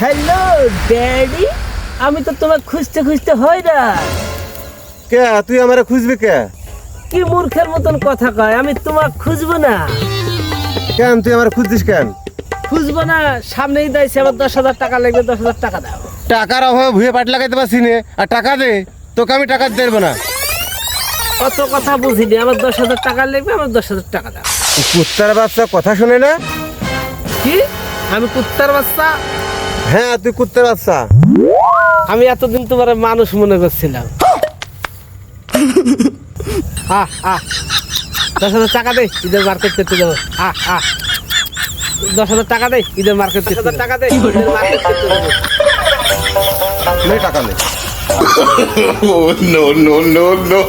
Daddy. আমি তো তোমাকে খুঁজতে খুঁজতে হয় না। কে? তুই আমারে খুঁজবি কে? কি মূর্খের মতন কথা কয়? আমি তোমাকে খুঁজবো না। কেন? তুই আমার খুঁজছিস কেন? খুঁজবো না সামনেই দিয়েছে আমার দশ হাজার টাকা লাগবে দশ হাজার টাকা দাও। টাকার অভাবে ভুয়ে পাট লাগাইতে পারছি নে। আর টাকা দে তোকে আমি টাকা পারব না। কত কথা বুঝিনি আমার দশ হাজার টাকা লাগবে আমার দশ হাজার টাকা দাও। কুত্তার বাচ্চা কথা শোনে না? কি? আমি কুত্তার বাচ্চা? হ্যাঁ তুই কুত্তার বাচ্চা। আমি এতদিন তোমার মানুষ মনে করছিলাম। আহ আহ। দশ হাজার টাকা দে ঈদের মার্কেট করতে যাব। আহ আহ। দশ হাজার টাকা দে ঈদের মার্কেট দশ হাজার টাকা দে ঈদের মার্কেট করতে যাব। টাকা নে no no no no!